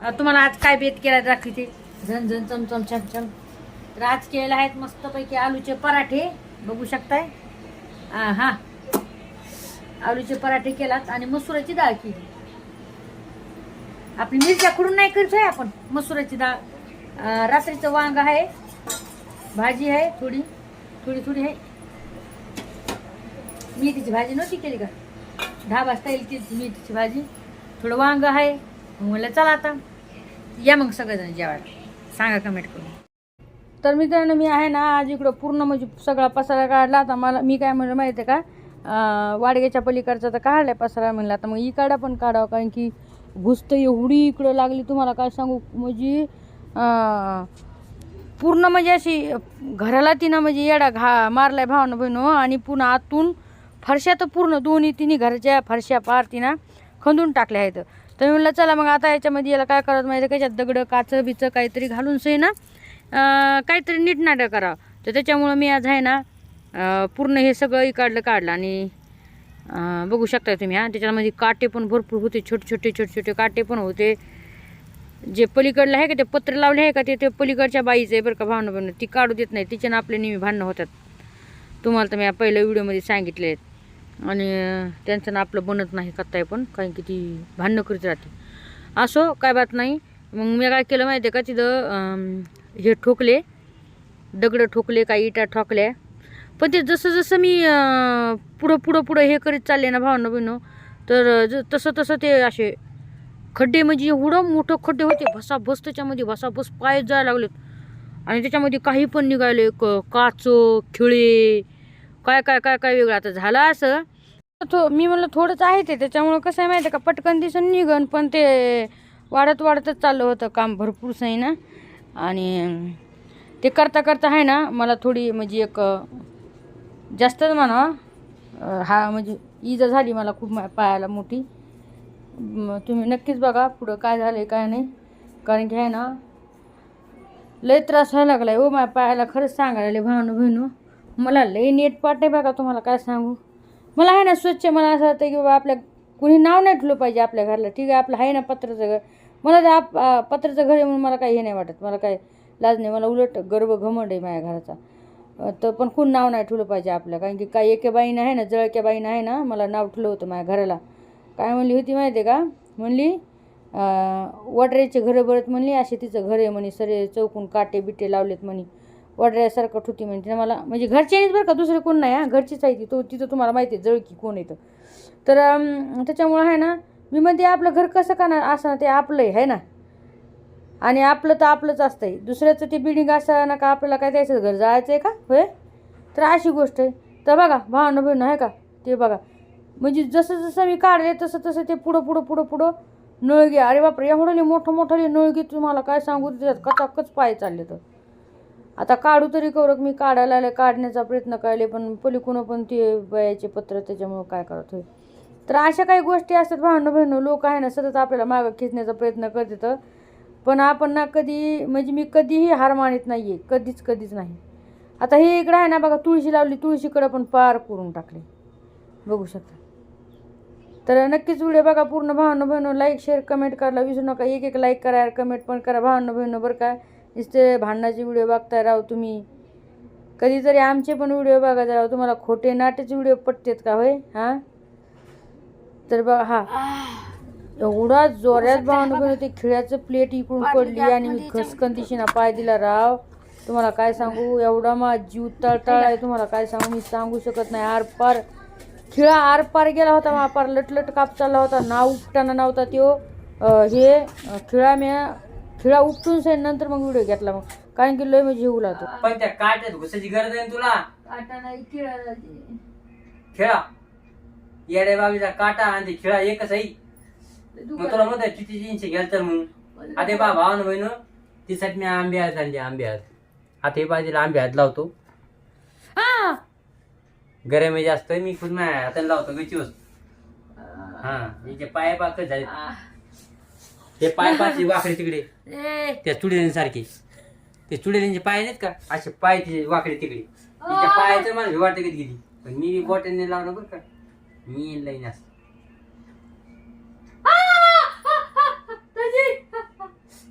तुम्हाला आज काय बेत केला दाखवते झन झन चमचम छमछम तर आज केलेले आहेत मस्तपैकी आलूचे पराठे. बघू शकताय? हां. आलूचे पराठे केलात आणि मसुराची डाळ केली. आपली मिरच्या खुडून नाही करतोय आपण. मसुराची डाळ. रात्रीचं वांग आहे. भाजी आहे थोडी. थोडी थोडी आहे. मेथीची भाजी नव्हती केली का? ढाबा स्टाईल ती मेथीची भाजी. थोडं वांग आहे. म्हणलं चला आता. या मग सगळेजण जेवायला. सांगा कमेंट करून. तर मित्रांनो मी आहे ना आज इकडं पूर्ण म्हणजे सगळा पसारा काढला. आता मला मी काय म्हणलं माहिती आहे का वाडग्याच्या पलीकडचा तर काढलाय पसारा म्हणला. आता मग इकडं पण काढावं कारण की घुसतं एवढी इकडं लागली. तुम्हाला काय सांगू? म्हणजे पूर्ण म्हणजे अशी घराला तिनं म्हणजे येडा घा मारलाय भावनं बहिणो आणि पुन्हा आतून फरशा तर पूर्ण दोन्ही तिन्ही घराच्या फरशा पार तिनं खंदून टाकल्या आहेत. तर मी म्हणलं चला मग आता याच्यामध्ये याला काय करावं माहिती आहे का? दगडं काचं बिचं काहीतरी घालून सही ना काहीतरी नीटनाटक करावं. तर त्याच्यामुळं मी आज आहे ना पूर्ण हे सगळं इकडलं काढलं आणि बघू शकता तुम्ही हा. त्याच्यामध्ये काटे पण भरपूर होते छोटे छोटे छोटे छोटे काटे पण होते. जे पलीकडलं आहे का ते पत्र लावले आहे का ते ते पलीकडच्या बाईचं आहे बरं का भावना बनवून ती काढू देत नाही तिच्यानं आपले नेहमी भांडणं होतात. तुम्हाला तर मी या पहिल्या व्हिडिओमध्ये सांगितले आहेत आणि त्यांचं ना आपलं बनत नाही कत्ताय पण कारण की ती भांडणं करीत राहते. असो काय बात नाही. मग मी काय केलं माहिती आहे का तिथं हे ठोकले दगडं ठोकले काही इटा ठोकल्या. पण ते जसं जसं मी पुढं पुढं पुढं हे करीत चालले ना भावना बहिणं तर ज तसं तसं ते असे खड्डे म्हणजे एवढं मोठं खड्डे होते भसाभस त्याच्यामध्ये भसाभस पाय जायला लागलेत. आणि त्याच्यामध्ये काही पण निघाले क काचं खिळे काय काय काय काय वेगळं. आता झालं असं तो मी म्हणलं थोडंच आहे ते. त्याच्यामुळं कसं आहे माहिती आहे का? पटकन दिसून निघन पण ते वाढत वाढतच चाललं होतं काम भरपूरच आहे ना. आणि ते करता करता आहे ना मला थोडी म्हणजे एक जास्तच म्हणा हा म्हणजे इजा झाली मला खूप मा- पायाला मोठी. तुम्ही नक्कीच बघा पुढं काय झालं आहे काय नाही. कारण की आहे ना लय त्रास व्हायला लागला आहे हो, ओ माझ्या पायाला खरंच सांगायला लागले भानू बहिणू मला लय नेट पाट आहे बघा तुम्हाला काय सांगू. मला आहे ना स्वच्छ मला असं वाटतं की बाबा आपल्या कुणी नाव नाही ठेवलं पाहिजे आपल्या घरला. ठीक आहे आपलं आहे ना पत्राचं घर. मला ते आप पत्राचं घर आहे म्हणून मला काही हे नाही वाटत. मला काय लाज नाही. मला उलट गर्व घमंड आहे माझ्या घराचा. तर पण कोण नाव नाही ठेवलं पाहिजे आपल्या कारण की काही एके बाईनं आहे ना जळक्या बाईनं आहे ना मला नाव ठेवलं होतं माझ्या घराला. काय म्हणली होती माहिती आहे का? म्हणली वडऱ्याचे घरं बरत म्हणली असे तिचं घर आहे म्हणे. सरे चौकून काटे बिटे लावलेत म्हणे. वडऱ्यासारखं ठुती म्हणते ना मला म्हणजे घरच्यानीच बरं का दुसरे कोण नाही हां? घरचीच आहे ती. तो तिथं तुम्हाला माहिती आहे जळकी कोण येतं तर त्याच्यामुळं आहे ना मी म्हणते आपलं घर कसं का ना असं ते आपलं आहे ना? आणि आपलं तर आपलंच असतं आहे दुसऱ्याचं ते बिल्डिंग असं ना का आपल्याला काय द्यायचं? घर जायचं आहे का? होय? तर अशी गोष्ट आहे. तर बघा भावनं बहिणं आहे का? ते बघा. म्हणजे जसं जसं मी काढले तसं तसं ते पुढं पुढं पुढं पुढं नळगे. अरे बापरे एवढं मोठं मोठं नळगी तुम्हाला काय सांगू? त्याच्यात कचाकच पाय चालले तर आता काढू तरी कवरक मी काढायला आले काढण्याचा प्रयत्न केले पण पलीकडून पण ते वयाचे पत्र त्याच्यामुळं काय करत होय. तर अशा काही गोष्टी असतात भांडू बहिणं लोक आहे ना सतत आपल्याला मागं खेचण्याचा प्रयत्न करतात. पण आपण ना कधी म्हणजे मी कधीही हार मानित नाही आहे कधीच कधीच नाही. आता हे इकडं आहे ना बघा तुळशी लावली तुळशीकडं पण पार करून टाकले. बघू शकता. तर नक्कीच व्हिडिओ बघा पूर्ण भावनं बहिणं लाईक शेअर कमेंट करायला विसरू नका. एक एक लाईक करा कमेंट पण करा भावनं बहिणं बरं काय नुसते भांडणाचे व्हिडिओ बघताय राव तुम्ही. कधीतरी आमचे पण व्हिडिओ बघा राव. तुम्हाला खोटे नाटेचे व्हिडिओ पटतेत का होय? हां? तर बघा हा. एवढा जोरात भावनं बहिणं ते खिळ्याचं प्लेट इकडून पडली आणि मी खसकन दिशेना पाय दिला राव. तुम्हाला काय सांगू? एवढा मा जीव तळतळ आहे. तुम्हाला काय सांगू? मी सांगू शकत नाही. आर पार खिळा आर पार गेला होता मा पार लटलट काप चालला होता. नाव उपटाना नव्हता अं, हे खिळा म्या खिळा उपटून से नंतर मग व्हिडिओ घेतला मग. कारण की लय म्हणजे येऊ लागतो पण त्या काट्यात घुसायची गरज आहे ना तुला? खेळा येड्या बाबीचा काटा आणि ते खेळा एकच आहे. मग तुला म्हणतात किती तीनशे घ्याल तर मग. आता बा भावानं बहिण तिसाठी मी आंबे आहेत आणले आंबे आहेत. आता हे बाजूला आंबे हात लावतो. हा! गरम जास्त मी खुद माझ्या हाताने लावतो गचिवस हा याचे पाय पाकच झाले हे पाय पाचशे वाकडे तिकडे. ए, त्या चुडेलींसारखे ते चुडेलींचे पाय नाहीत का? असे पाय तिचे वाकडे तिकडे. तिच्या पायाचं मला कधी गेली पण मी बॉटलने लावलं बरं का? मी लाईन असं दाजी,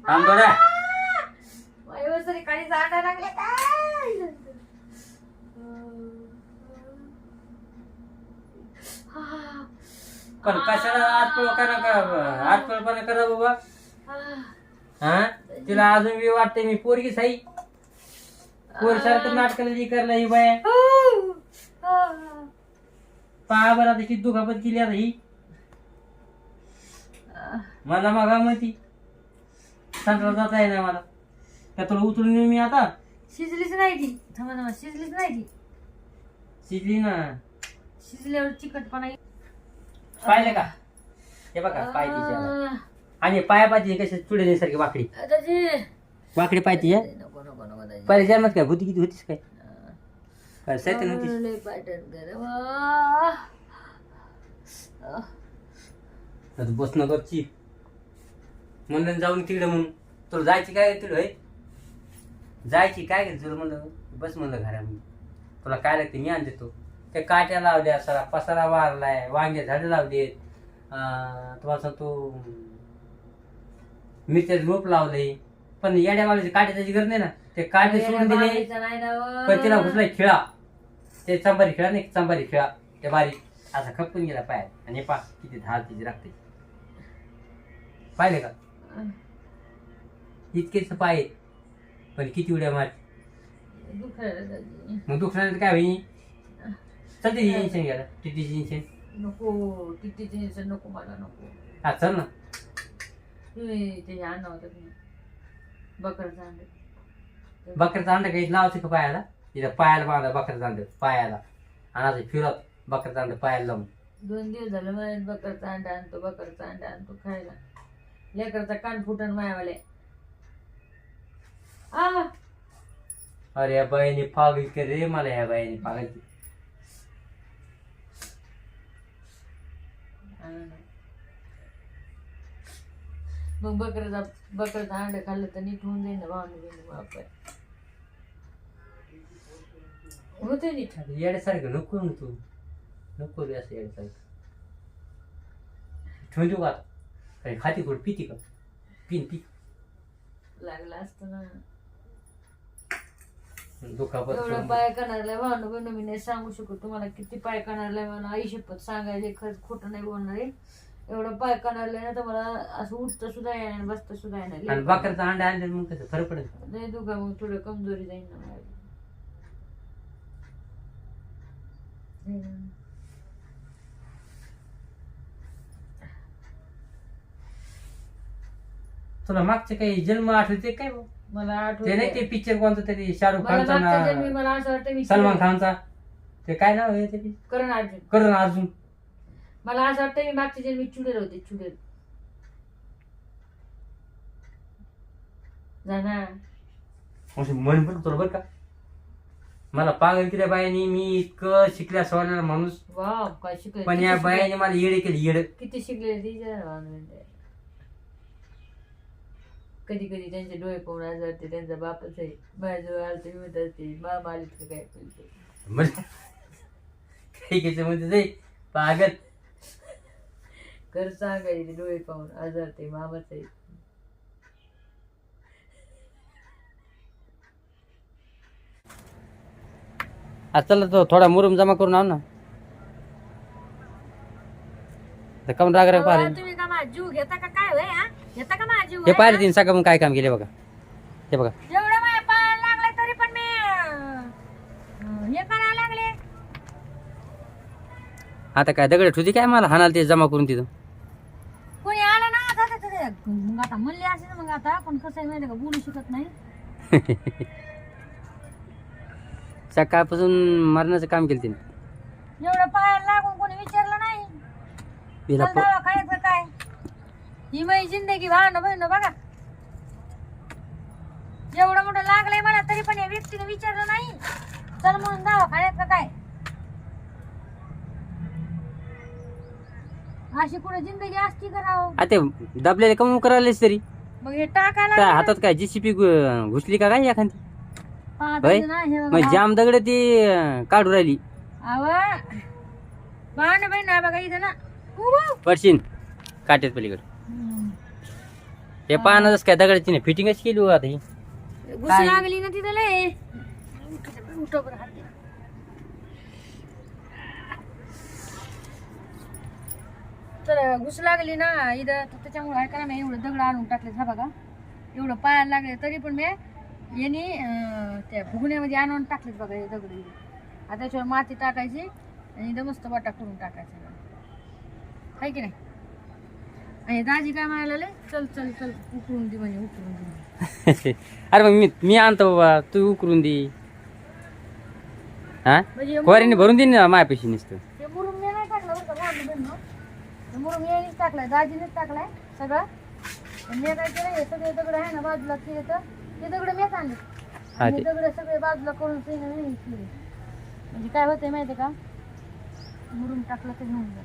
थांब थोड्या माझ्या सरी काळी जाडा लागले काय पण कशाला आठपळ करा आठपळपणा करा बाबा. हा. तिला अजून बी वाटते मी पोरगी साई. पोरी सारखं नाटकाला जी करला ही बाय. पहा बरं आता किती दुखापत केली आता ही. मला मग म्हणती. संत्रा जाता नाही मला. का तुला उचलून नेऊ मी आता? शिजलीच नाही ती. थांबा थांबा शिजलीच नाही ती. शिजली ना. शिजल्यावर चिकटपणा. पाहिलं का? हे बघा पाय तिच्या. आणि पाया पाहिजे कशी वाकडी. आता ते वाकडी पाय तिच्या नको नको नको दाजी. पहिल्या जन्मात काय भूती किती होतीस काय. काय सैतान होतीस. लय पाठण कर आह. आह. आता म्हणलं जाऊन तिकडे म्हणून. तुला जायची काय तिकडे होय? जायची काय तुला म्हणलं? बस म्हणलं घरामध्ये. तुला काय लागते मी आणते तो. त्या काट्या लावल्या सरा पसारा वारलाय वांगे झाडं लावलेत अं, तुम्हाला सांगतो मिरच्या रोप लावले पण येड्या वाल्याची काटे त्याची गरज नाही ना. ते काटे सोडून दिले व. पण तिला घुसलाय खिळा. ते चांबारी खिळा नाही चांबारी खिळा. ते बारीक. असा खपकून गेला पाय आणि पा किती धार तिची लागते पाहिले का? इतकेच पाय. पण किती उड्या मार. मग दुखण्यात काय होईल? चलते इंजेक्शन घ्यायला टीटीची इंजेक्शन नको किती टेन्शन नको मला नको. हा चल ना. तुम्ही ते आणा होतं तुम्ही. बकरचं अंडे बकऱ्याचा अंडा काही लावायचं का पायाला? तिथं पायाला बांधा बकऱ्याचा अंड पायाला. आणि असं फिरत बकऱ्याचा अंड पायाला लावून. दोन दिवस झालं मला बकरचा अंडा आणतो बकरचा अंडा आणतो खायला. लेकरचा कान फुटन मायावाले. आ! अरे या बाईने पागल के रे मला ह्या बाईने पागल केली. मग बकरचा बकरचा अंडा खाल्लं तर नीट होऊन जाईल ना भावने बहिणी बापाय होते नीट. येड्यासारखं नको ना तू. नको रे असं येड्यासारखं. ठेवून देऊ का आता? खाती कुठं? पिती का? पिन पी लागलं असतं ना. दुखापत एवढं. पाय करणारला भावनं बहिण मी नाही सांगू शकत तुम्हाला किती पाय करणारला मला आई शपथ सांगायचे खरंच खोटं नाही बोलणार आहे एवढं पाय करणारला ना तर मला असं उठतं सुद्धा येणार बसतं सुद्धा आणि येणार बकरचा अंडा आणले मग कसं फरक पडेल नाही दुखा मग थोडं कमजोरी जाईल ना माझी. हम्म. तुला मागचे काही जन्म आठवते काय भाऊ? मला ते नाही ते पिक्चर कोणतं तरी शाहरुख मला खानचा मागच्या जन्मी ना मला असं वाटतं मी सलमान खानचा. ते काय नाव आहे ते करण अर्जुन. करण अर्जुन. मला असं वाटतं मी मागच्या जन्मी चुडेल होते चुडेल. जाणार मन पण तुला बरं का? मला पागल केल्या बायानी मी इतकं शिकल्या सवरणार माणूस. वा काय शिकले. पण या बायाने मला येडे केले येड. किती शिकले? कधी कधी त्यांचे डोळे पाहून आजार ते त्यांचा बापच आहे माझ्याजवळ आलं तर मी म्हणत असते मामा आलीत का काय केलं म्हणजे काही काही म्हणजे जाई पागल. घर सांगायचे ते डोळे पाहून आजार ते मामाच आहे. आज चला तो थोडा मुरुम जमा करून आण ना. तर कम राग राग पाहिले तुम्ही का माझा जीव घेता का? हा? घेता का माझा हे पाहिले तीन सगळं काय काम केले बघा. हे बघा. एवढं माझ्या पायाला लागले तरी पण मी अं, हे करायला लागले. आता काय दगड ठुती काय मला? हाणाल ते जमा करून तिथं. कोणी आलं ना आता तर ते- मग आता म्हणले असे ना मग आता पण कसं आहे माहिती का? बोलू शकत नाही. सकाळपासून मरणाचं काम केलं तिने. एवढं पायाला लागून कोणी विचारलं नाही. चल दवाखान्याचं काय? ही माझी जिंदगी भावनं बहिण बघा एवढं मोठं लागलंय मला तरी पण या व्यक्तीने विचारलं नाही चल म्हणून दवाखान्याचं काय अशी कुठे जिंदगी असती करावं आता दबलेले कम करायलाच तरी मग हे टाकायला काय. हातात काय जीसीपी घुसली का काय एखादी होय? मग. जाम दगड ती अं, काढू राहिली भावनं बहीण आहे बघा इथं ना उभं. पडशीन काट्यात पलीकडे. हे पाहणं जसं काय दगडाची नाही फिटिंगच केली हो आता ही घुस? लागली ना तिथं लय उठ बरं हात दे. तर घुस लागली ना इथं तर त्याच्यामुळे आहे का मी एवढं दगड आणून टाकले हा बघा एवढं पायाला लागले तरी पण मी यांनी अं, त्या फुगण्यामध्ये आणून टाकलेत बघा हे दगड इथे. आता त्याच्यावर माती टाकायची आणि इथं मस्त वाटा करून टाकायचा आहे की नाही आणि दाजी काय म्हणाले चल चल चल उकळून दे म्हणे उकळून दे म्हणे. अरे मग मी मी आणतो बाबा तू उकरून दे. हा? म्हणजे भरून दे ना मायापेशी नुसतं. ते मुरुम मी नाही टाकलं बरं का भांडण बिंडण. ते मुरुम यानेच टाकलाय दाजीनेच टाकलाय सगळं. आणि मी काय केलं हे सगळे दगड आहे ना बाजूला केले तर ते दगड मीच आणले. हा आणि ते दगड सगळे बाजूला करून ते नाही केले. म्हणजे काय होतंय माहितीये का? मुरुम टाकलं जातं